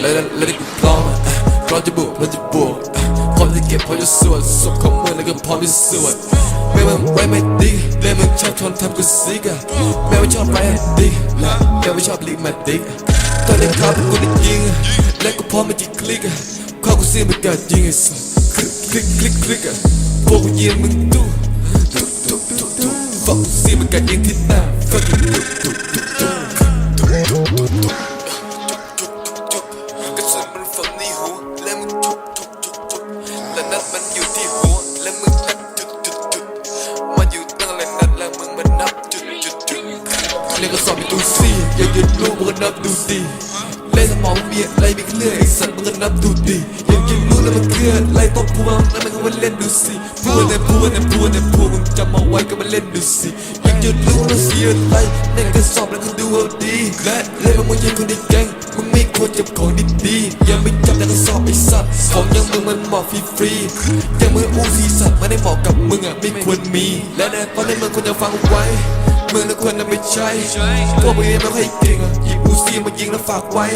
แล้วแล้วได้กูพร้อมอะพร้อมจะบวกพร้อมจะบวกพร้อมจะเก็บพร้อมจะสวดศพของมึงแล้วก็พร้อมจะสวดไม่มึงไว้ไม่ดีแม่มึงชอบทนทำกูซิกอะแม่ไม่ชอบไปดีแม่ไม่ชอบลิกมาดิกตอนนี้ข้าวกูได้ยิงและกูพร้อมมาจีคลิกอะข้อกูซีมันเกิดยิงไอ้สัสคลิกคลิกคลิกคลิกอะพวกกูยิงมึงตู้ตุ๊กตุ๊กตุ๊กตุ๊กฟักซีมันเกิดยิงที่หน้า fucking ตุ๊กตุ๊กตุ๊กตุ๊ และนัดมันอยู่ที่หัวและมึงนับจุดจุดจุดมันอยู่ตั้งแต่นัดและมึงมันนับจุดจุดจุดเรียกกระสอบไปดูสิอย่าหยุดลูกมึงก็นับดูดีเล่นสมองเมียอะไรไม่เคลื่อนไอสัตว์มึงก็นับดูดีอย่ากินรู้แล้วมันเคลื่อนไล่ตบพูมันแล้วมันก็มาเล่นดูสิพูดแต่พูดแต่พูดแต่พูดมึงจำเอาไว้ก็มาเล่นดูสิอย่าหยุดรู้แล้วเสียอะไรในกระสอบแล้วก็ดูเอาดีและเล่นมึงยังคนในแก๊งมึงไม่ ควรจับของดีๆอย่าไปจับแต่กระสอบไอ้สัตว์ของยังมึงมันเหมาะฟรีๆอย่างมึงอู้ซีสัตว์ไม่ได้เหมาะกับมึงอะไม่ควรมี และในตอนนี้มึงควรจะฟังไว้มึงน่ะควรจะไม่ใช่พวกมึงยังไม่ค่อยเก่งอะหยิบอูซีมายิงแล้วฝากไว้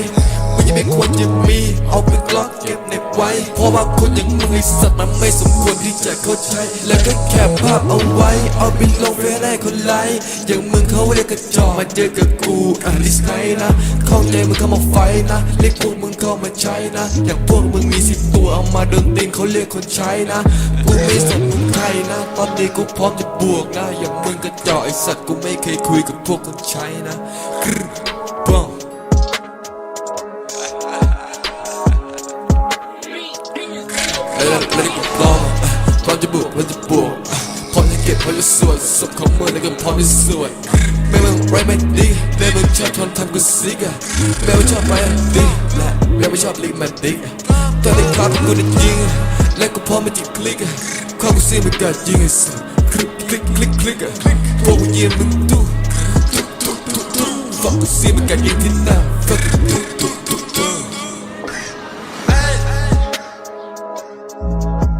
มึงยังไม่ควรจะมี เอาเป็นกล็อกเก็บเน็บไว้ เพราะว่าคนอย่างมึงไอ้สัตว์มันไม่สมควรที่จะเข้าใจ และก็แคปภาพเอาไว้ เอาไปลงเฟซให้คนไลค์อย่าง ระจอกมาเจอกับกูอะลิสไนนะเข้าใจมึงเข้ามาไฟนะเรียกพวกมึงเข้ามาใช้นะอย่างพวกมึงมีสิบตัวเอามาโดนตีนเขาเรียกคนใช้นะกูไม่สนมึงใครนะ ตอนนี้กูพร้อมจะบวกนะอย่างมึงกระจอกไอสัตว์กูไม่เคยคุยกับพวกคนใช้นะกรึบ้องแล้วแล้วได้กูพร้อมพร้อมจะบวกพร้อมจะบวกพร้อมจะเก็บพร้อมจะสวดศพของมึงแล้วก็พร้อมจะสวดไม่มึง ไรไม่ดีแม่มึงชอบทนทำกูซิกอะแม่ไม่ชอบไปดีและแม่ไม่ชอบลิกมาดิกตอนนี้ข้าวกูได้ยิงและกูพร้อมมาจีคลิกอะข้อกูซีมันเกิดยิงไอ้สัสคลิกคลิกคลิกคลิกอะพวกกูยิงมึงตู้ตุ๊กตุ๊กตุ๊กตุ๊กฟักกูซีมันเกิดยิงที่หน้าตุ๊ตุ๊ตุ๊ตุ๊ Thank